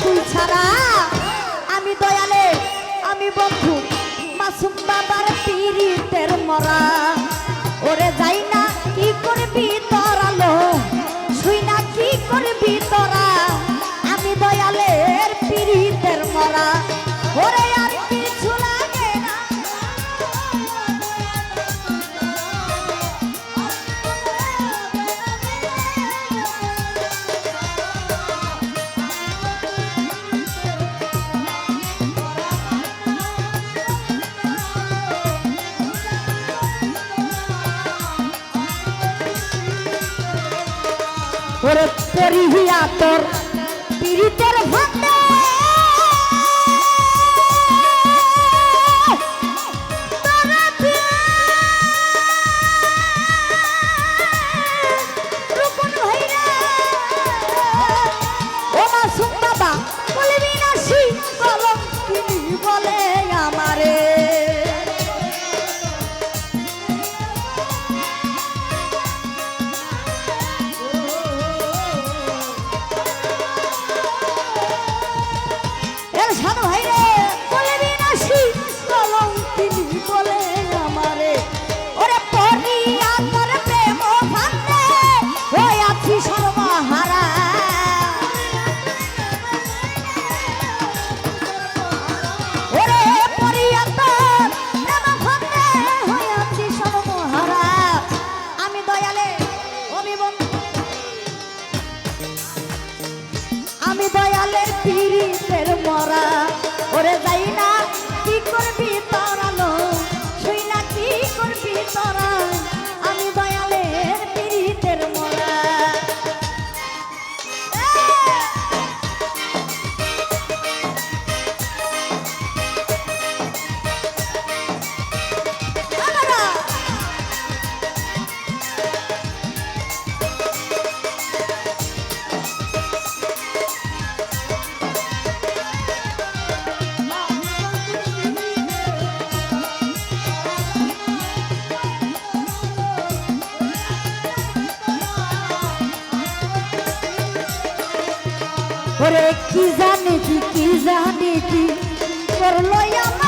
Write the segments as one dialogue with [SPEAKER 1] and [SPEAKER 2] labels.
[SPEAKER 1] তুই ছাড়া। আমি দয়ালে, আমি বন্ধু, মাসুম বাবার পীড়িতের মরা। ওরে যাই না, কি করবি তোরালো শুই না, কি করবি তোরা ওরে পেরিহিয়া তোর কি জানি কি জানি কি করল আমার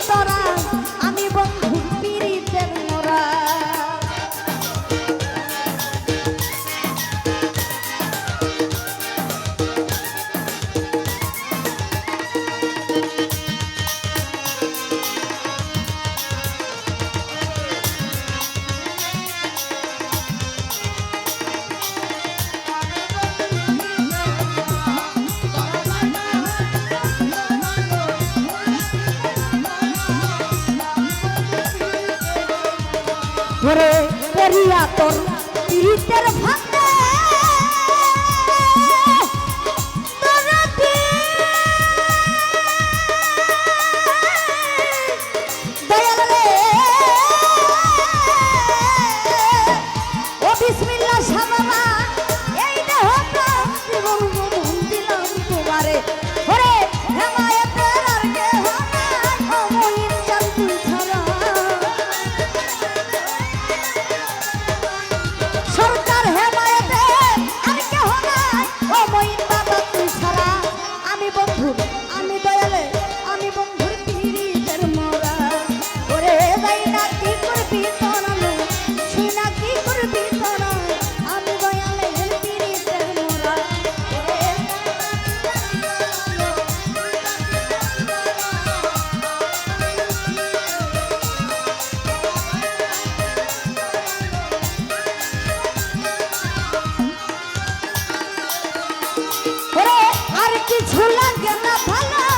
[SPEAKER 1] তোরা রে পেরিয়া তোর পীড়িতের ভাত কি ঝুলা গেলা ভালো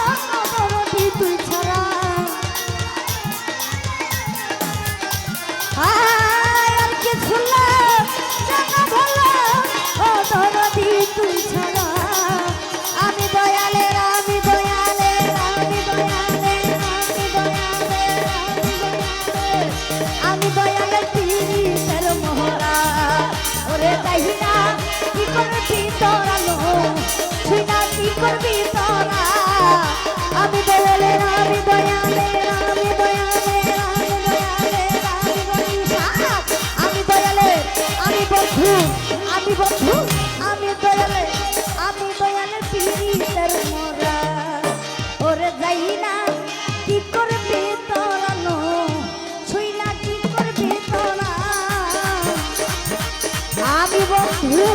[SPEAKER 1] আমি আমি দয়ালে পিরিতের মরা। ওরে যাই না, কি করবে তোরানো ছুইলা আমি বন্ধু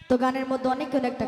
[SPEAKER 1] তো গানের মধ্যে অনেক অনেকটা